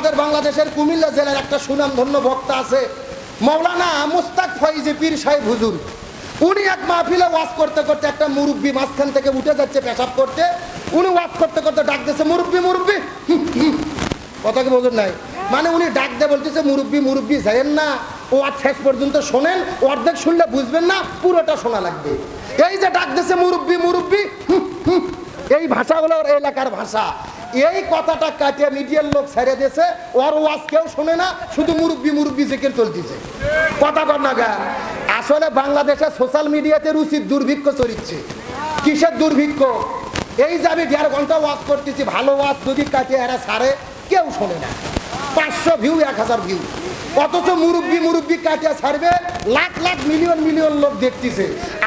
আমাদের বাংলাদেশের কুমিল্লা জেলার একটা সুনামধন্য বক্তা আছে, মৌলানা মুস্তাক ফৈজি পীর সাহেব হুজুর। উনি এক মাহফিলে ওয়াজ করতে করতে একটা মুরব্বী মাঝখান থেকে উঠে যাচ্ছে পেশাব করতে। উনি ওয়াজ করতে করতে ডাক দিচ্ছে মুরব্বী মুরব্বী। কথা কি বোঝেন নাই? মানে উনি ডাক দিয়ে বলতেছে, মুরব্বী মুরব্বী, যাইয়েন না। ও আর শেষ পর্যন্ত শোনেন, অর্ধেক শুনলে বুঝবেন না, পুরোটা শোনা লাগবে। এই যে ডাক দিচ্ছে মুরব্বী মুরব্বী। এই ভাষা হলো এলাকার ভাষা। এই কথাটা কাটিয়ে মিডিয়ার লোক ছেড়ে দিয়েছে, ওর ওয়াজ কেউ শোনে না, শুধু মুরব্বী মুরব্বী জেকের চলতেছে। কথা কর না গা আসলে বাংলাদেশে সোশ্যাল মিডিয়াতে রুচির দুর্ভিক্ষ চলিচ্ছে কিসের দুর্ভিক্ষ? এই যে আমি দেড় ঘণ্টা ওয়াজ করতেছি, ভালো ওয়াজ যদি কাটিয়ে এরা ছাড়ে, কেউ শোনে না। পাঁচশো ভিউ এক হাজার ভিউ অথচ মুরব্বী মুরব্বী কাটিয়া ছাড়বে, লাখ লাখ মিলিয়ন মিলিয়ন লোক দেখতেছে।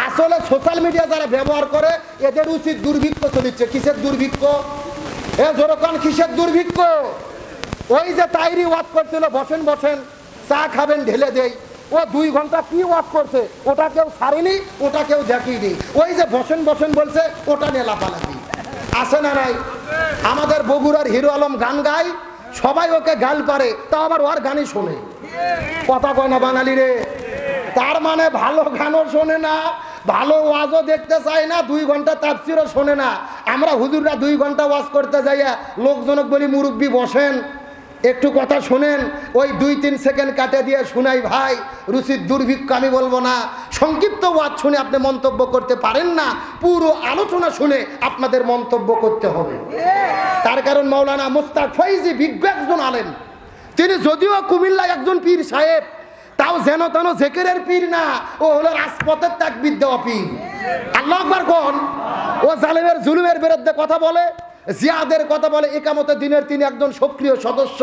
আসলে সোশ্যাল মিডিয়া যারা ব্যবহার করে, এদের উচিত দুর্ভিক্ষ চলিচ্ছে কিসের দুর্ভিক্ষ? এ যেরকম কিসের দুর্ভিক্ষ? ওই যে তাইরি ওয়াজ করছিল, বসেন বসেন, চা খাবেন, ঢেলে দেই। ও দুই ঘণ্টা কি ওয়াজ করছে? ওটা কেউ ছাড়েনি ওটা কেউ দেখিনি ওই যে বসেন বসেন বলছে, ওটা নিয়ে লাফালাফি। আছে না নাই? আমাদের বগুড়ার হিরো আলম গান গায়, সবাই ওকে গাল পারে, তা আবার ওর গানই শোনে। কথা কয় না বাঙালি রে? তার মানে ভালো গানও শোনে না ভালো ওয়াজও দেখতে চায় না, দুই ঘণ্টা তাপসিরও শোনে না। আমরা হুজুররা দুই ঘণ্টা ওয়াজ করতে যাইয়া লোকজনক বলি, মুরব্বী, বসেন, একটু কথা শোনেন, ওই দুই তিন সেকেন্ড কাটে দিয়ে শুনাই, ভাই, রুচির দুর্ভিক্ষ আমি বলব না। সংক্ষিপ্ত ওয়াজ শুনে আপনি মন্তব্য করতে পারেন না, পুরো আলোচনা শুনে আপনাদের মন্তব্য করতে হবে। তার কারণ মৌলানা মুস্তাক ফৈজি বিজ্ঞ একজন আলেন তিনি যদিও কুমিল্লায় একজন পীর সাহেব তাও যেন তেন জেকেরের পীর না, ও হলো রাজপথের তাকবির দেওয়া পীর। আল্লাহ আকবার কোন? ও জালেমের জুলুমের বিরুদ্ধে কথা বলে, জিয়াদের কথা বলে একামতে দিনের তিনি একজন সক্রিয় সদস্য,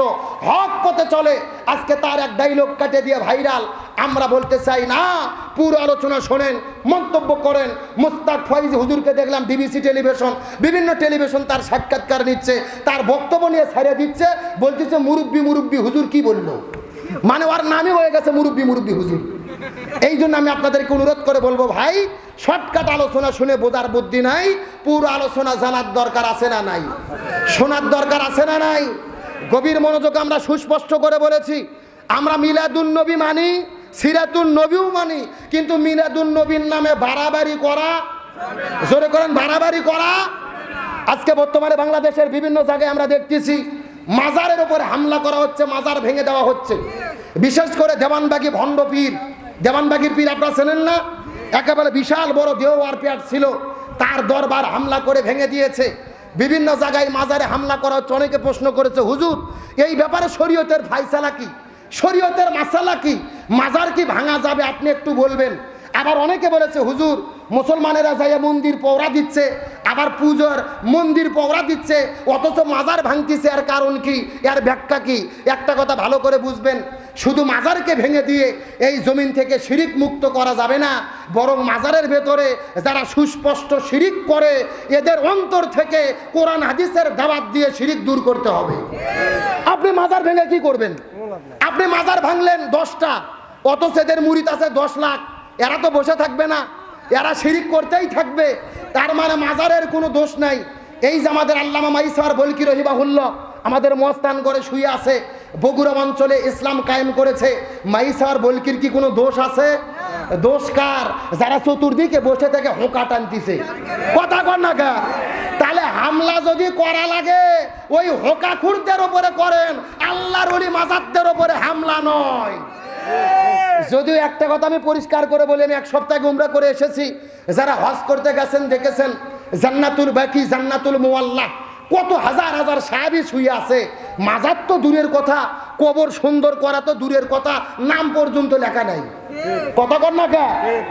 হক পথে চলে। আজকে তার এক ডাইলগ কাটে দিয়ে ভাইরাল, আমরা বলতে চাই না, পুরো আলোচনা শোনেন, মন্তব্য করেন। মুস্তাক ফয়েজ হুজুরকে দেখলাম ডিবিসি টেলিভিশন, বিভিন্ন টেলিভিশন তার সাক্ষাৎকার নিচ্ছে, তার বক্তব্য নিয়ে ছাড়িয়ে দিচ্ছে, বলতেছে মুরব্বী মুরব্বী, হুজুর কি বলল? মানে ওর নামই হয়ে গেছে মুরব্বী মুরব্বী হুজুর। এই জন্য আমি আপনাদেরকে অনুরোধ করে বলব, ভাই, শর্টকাট আলোচনা শুনে বোঝার বুদ্ধি নাই, পুরো আলোচনা জানার দরকার আছে না নাই? শোনার দরকার আছে না নাই? গভীর মনোযোগ আমরা সুস্পষ্ট করে বলেছি, আমরা মিলাদুন নবী মানি, সিরাতুন নবীও মানি, কিন্তু মিলাদুন নবীর নামে বাড়াবাড়ি করা, জোরে করেন, বাড়াবাড়ি করা, আজকে বর্তমানে বাংলাদেশের বিভিন্ন জায়গায় আমরা দেখতেছি মাজারের উপরে হামলা করা হচ্ছে, মাজার ভেঙে দেওয়া হচ্ছে। বিশেষ করে দেওয়ানবাগি ভণ্ড পীর। দেওয়ানবাগির পীর আপনারা চেনেন না? একেবারে বিশাল বড় দেওয়ার পেয়ার ছিল। তার দরবার হামলা করে ভেঙে দিয়েছে। বিভিন্ন জায়গায় মাজারে হামলা করা হচ্ছে, অনেকে প্রশ্ন করেছে, হুজুর, এই ব্যাপারে শরীয়তের ফাইসালা কি? শরীয়তের মাসালা কি? মাজার কি ভাঙা যাবে? আপনি একটু বলবেন। আবার অনেকে বলেছে, হুজুর, মুসলমানেরা যাইয়া মন্দির পৌরা দিচ্ছে আবার পুজোর মন্দির পৌরা দিচ্ছে, অথচ মাজার ভাঙতিছে। এর কারণ কি? এর ব্যাখ্যা কি? একটা কথা ভালো করে বুঝবেন। শুধু মাজারকে ভেঙে দিয়ে এই জমিন থেকে শিরিক মুক্ত করা যাবে না, বরং মাজারের ভেতরে যারা সুস্পষ্ট শিরিক করে, এদের অন্তর থেকে কোরআন, হাদিসের দাবাত দিয়ে শিরিক দূর করতে হবে। আপনি মাজার ভেঙে কি করবেন? আপনি মাজার ভাঙলেন দশটা, অথচ এদের মুড়িত আছে দশ লাখ। এরা তো বসে থাকবে না। এরা শিরিক করতেই থাকবে। তার মানে মাজারের কোনো দোষ নাই। এই যে আমাদের আল্লামা মাইসার বলকি রহিবাহুল্লাহ আমাদের মস্তান করে শুয়ে আছে, বগুড়া অঞ্চলে ইসলাম কায়েম করেছে, মাইসার বলকির কি কোনো দোষ আছে? দোষ কার? যারা চতুর্দিকে বসে থেকে হোঁকা টানতিছে। কথা কর না গা তাহলে হামলা যদি করা লাগে, ওই হোকা খুরদের ওপরে করেন, আল্লাহর ওলি মাজারদের ওপরে হামলা নয়। যদিও একটা কথা আমি পরিষ্কার করে বলি আমি এক সপ্তাহে গুমরা করে এসেছি। যারা হজ করতে গেছেন দেখেছেন? জান্নাতুল বাকি জান্নাতুল মোয়াল্লা কত হাজার হাজার সাহাবি শুয়ে আছে। মাজার তো দূরের কথা কবর সুন্দর করা তো দূরের কথা নাম পর্যন্ত লেখা নাই। কথা কর না কে?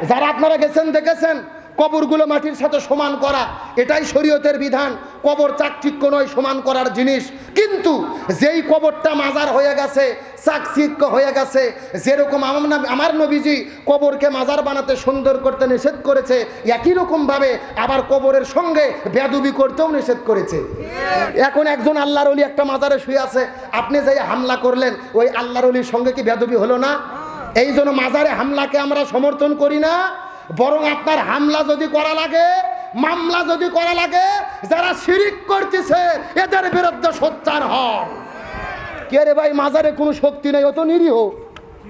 যারা আপনারা গেছেন দেখেছেন? কবরগুলো মাটির সাথে সমান করা, এটাই শরীয়তের বিধান। কবর চাকচিক্য নয়, সমান করার জিনিস। কিন্তু যেই কবরটা মাজার হয়ে গেছে, চাকচিক্য হয়ে গেছে, যেরকম আমার নবী- আমার নবীজি কবরকে মাজার বানাতে সুন্দর করতে নিষেধ করেছে, একই রকমভাবে আবার কবরের সঙ্গে বেদবি করতেও নিষেধ করেছে। এখন একজন আল্লাহর অলি একটা মাজারে শুয়ে আছে, আপনি যাই হামলা করলেন, ওই আল্লাহর অলির সঙ্গে কি বেদবি হলো না? এই জন্য মাজারে হামলাকে আমরা সমর্থন করি না। বরং আপনার হামলা যদি করা লাগে, মামলা যদি করা লাগে, যারা শিরিক করতেছে, এদের বিরুদ্ধে সোচ্চার হন। কে রে ভাই, মাজারে কোনো শক্তি নেই, ও তো নিরীহ।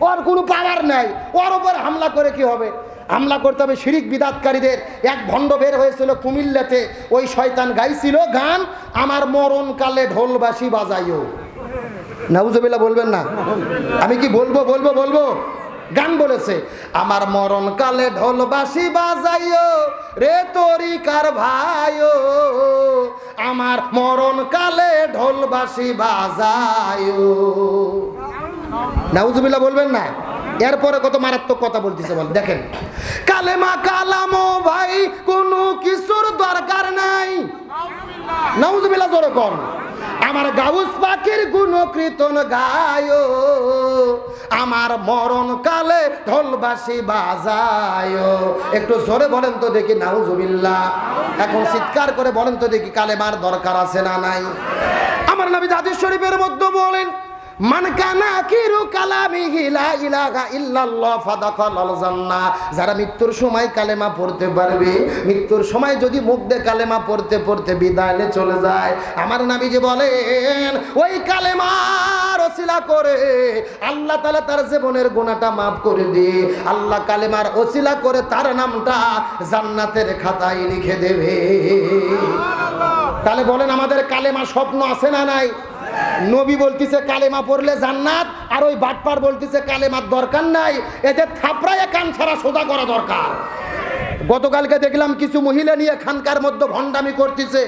ওর কোনো পাওয়ার নেই। ওর উপর হামলা করে কি হবে? হামলা করতে হবে শিরিক বিদাতকারীদের। এক ভণ্ড বের হয়েছিল কুমিল্লাতে। ওই শয়তান গাইছিল, গান, আমার মরণকালে ঢোলবাসি বাজাইও। নাউজবিল্লা বলবেন না? আমি কি বলব বলব বলব? গান বলেছে, আমার মরণ কালে ঢোলবাসি বাজাইও রে তরিকার ভাইও। আমার মরণ কালে ঢোলবাসি বাজাইও। নাউজুবিল্লাহ বলবেন না? এরপরে কত মারাত্মক কথা বলতেছে বল, দেখেন। কালেমা কালামো ভাই, কোনো কিছুর দরকার নাই। নাউজুবিল্লাহ জোরে কর আমার গাউস পাখির গুণ কীর্তন গায়, আমার মরণ কালে ঢোলবাসি বাজায়। একটু জোরে বলেন তো দেখি, নাউজুবিল্লাহ। এখন চিৎকার করে বলেন তো দেখি, কালেমার দরকার আছে না নাই? আমার নবী জাতির শরীফের মধ্যে বলেন যারা মৃত্যুর সময় কালেমা পড়তে পারবে, মৃত্যুর সময় যদি মুখ দিয়ে কালেমা পড়তে পড়তে বিদায় চলে যায়, আমার নবীজি বলেন, ওই কালেমার ওসিলা করে আল্লাহ তাআলা তার জীবনের গুনাহটা মাফ করে দিয়ে আল্লাহ কালেমার ওসিলা করে তার নামটা জান্নাতের খাতায় লিখে দেবে। তাহলে বলেন আমাদের কালেমা স্বপ্ন আছে না নাই? নবী বলতেছে, কালেমা পড়লে জান্নাত, আর ওই বাটপার বলতেছে, কালেমার দরকার নাই এতে থাপড়ায় কান ছাড়া সোজা করা দরকার। গতকালকে দেখলাম কিছু মহিলা নিয়ে খানকার মধ্যে ভণ্ডামি করতেছে।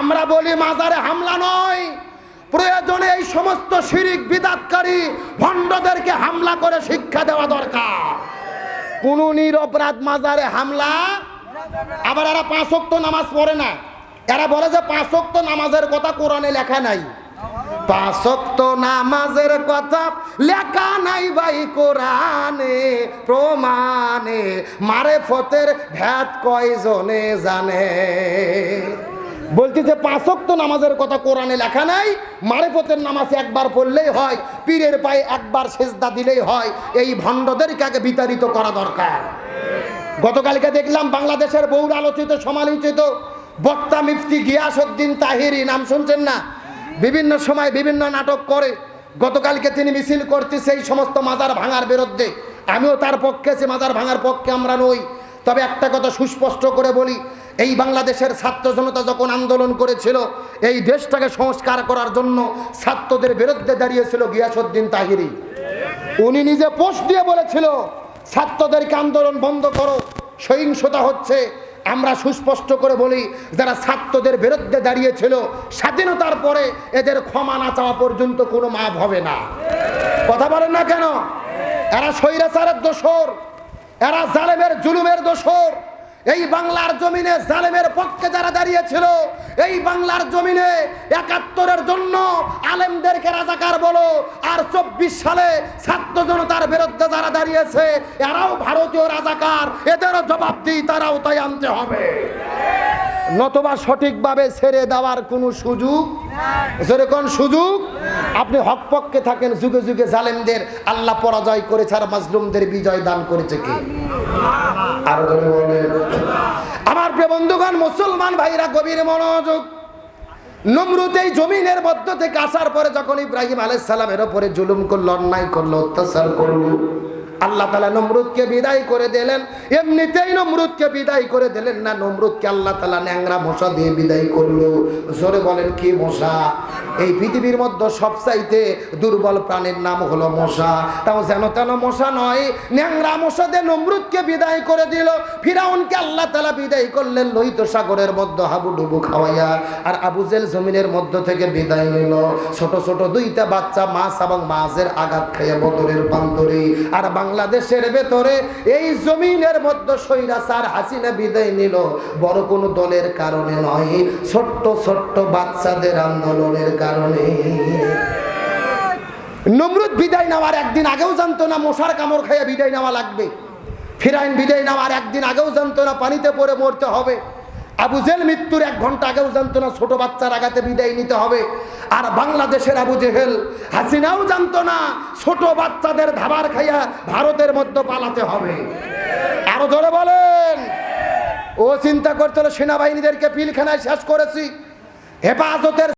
আমরা বলি, মাজারে হামলা নয়, প্রয়োজনে এই সমস্ত শিরিক বিদাতকারী ভণ্ডদেরকে হামলা করে শিক্ষা দেওয়া দরকার। কোন নিরপরাধ মাজারে হামলা, আবার এরা পাঁচক্ত নামাজ পড়ে না। এরা বলে যে পাঁচক্ত নামাজের কথা কোরআনে লেখা নাই। পাঁচক্ত নামাজের কথা লেখা নাই ভাই কোরআনে, প্রমাণে। মারে ফতের ভ্যাট কয়জনে জানে? বলতেছে, পাঁচক্ত নামাজের কথা কোরআনে লেখা নাই মারেফতের নামাজ একবার পড়লেই হয়, পীরের পায়ে একবার সেজদা দিলেই হয়, এই ভণ্ডদেরকে আগে বিতাড়িত করা দরকার। গতকালকে দেখলাম, বাংলাদেশের বহুল আলোচিত, সমালোচিত বক্তা মিফতি গিয়াসউদ্দিন তাহিরি, নাম শুনছেন না? বিভিন্ন সময় বিভিন্ন নাটক করে। গতকালকে তিনি মিছিল করতেছে সেই সমস্ত মাজার ভাঙার বিরুদ্ধে। আমিও তার পক্ষে আছি, মাজার ভাঙার পক্ষে আমরা নই। তবে একটা কথা সুস্পষ্ট করে বলি, এই বাংলাদেশের ছাত্র জনতা যখন আন্দোলন করেছিল, এই দেশটাকে সংস্কার করার জন্য ছাত্রদের বিরুদ্ধে দাঁড়িয়েছিল গিয়াসউদ্দিন তাহিরি। উনি নিজে পোস্ট দিয়ে বলেছিল, ছাত্রদেরকে আন্দোলন বন্ধ করো, সহিংসতা হচ্ছে। আমরা সুস্পষ্ট করে বলি, যারা ছাত্রদের বিরুদ্ধে দাঁড়িয়েছিল, স্বাধীনতার পরে এদের ক্ষমা না চাওয়া পর্যন্ত কোনো মাপ হবে না। কথা বলেন না কেন? এরা স্বৈরাচারের দোষর, এরা জালেমের জুলুমের দোষর। এই বাংলার জমিনে জালেমের পক্ষে যারা দাঁড়িয়েছিল, এই বাংলার জমিনে একাত্তরের জন্য আলেমদেরকে রাজাকার বলো, আর চব্বিশ সালে ছাত্র জনতার বিরুদ্ধে যারা দাঁড়িয়েছে, এরাও ভারতীয় রাজাকার, এদেরও জবাব দিই, তারাও তাই আনতে হবে। নতবা সঠিকভাবে ছেড়ে দেওয়ার কোনো সুযোগ? যেরকম সুযোগ, আপনি হক পক্ষে থাকেন, যুগে যুগে জালেমদের আল্লাহ পরাজয় করেছে আর মাজলুমদের বিজয় দান করেছে কি? আরও জোরে বলে আমার প্রিয় বন্ধুগণ, মুসলমান ভাইরা, গভীর মনোযোগ। নমরুতেই জমিনের মধ্য থেকে আসার পরে যখন ইব্রাহিম আলাইহিস সালামের ওপরে জুলুম করল, অন্যায় করল, অত্যাচার করল আল্লাহ তালা নমরুদকে বিদায় করে দিলেন। এমনিতেই নমরুদকে বিদায় করে দিলেন না, নমরুদকে আল্লাহ তালা ন্যাংরা মশা দিয়ে বিদায় করল। জোরে বলেন, কি মশা? এই পৃথিবীর মধ্যে সবচাইতে দুর্বল প্রাণীর নাম হলো মশা। তাও যেন তেন মশা নয়, ন্যাংরা মশা দিয়ে নমরুদকে বিদায় করে দিল। ফিরাউনকে আল্লাহ তালা বিদায় করলেন লোহিত সাগরের মধ্যে হাবুডুবু খাওয়াইয়া, আর আবুজেল জমিনের মধ্য থেকে বিদায় নিল। ছোট ছোট দুইটা বাচ্চা, মাছ এবং মাছের আঘাত খাইয়া বদরের প্রান্তরে। আর বাংলাদেশের ভেতরে এই জমিনের মধ্যে সৈরাচার হাসিনা বিদায় নিল। বড় কোনো দলের কারণে নয়, ছোট্ট ছোট্ট বাচ্চাদের আন্দোলনের কারণে। নমরুদ বিদায় নেওয়ার একদিন আগেও জানতো না, মশার কামড় খাইয়া বিদায় নেওয়া লাগবে। ফিরাইন বিদায় নেওয়ার একদিন আগেও জানতো না, পানিতে পড়ে মরতে হবে। আবু জেল মৃত্যুর এক ঘণ্টা আগেও জানতো না, ছোট বাচ্চার আগাতে বিদায় নিতে হবে। আর বাংলাদেশের আবু জেহেল হাসিনাও জানতো না, ছোট বাচ্চাদের ধাবার খাইয়া ভারতের মধ্যে পালাতে হবে। আরও জোরে বলেন। ও চিন্তা করতে হলো সেনাবাহিনীদেরকে পিলখানায় শেষ করেছি। হেফাজতের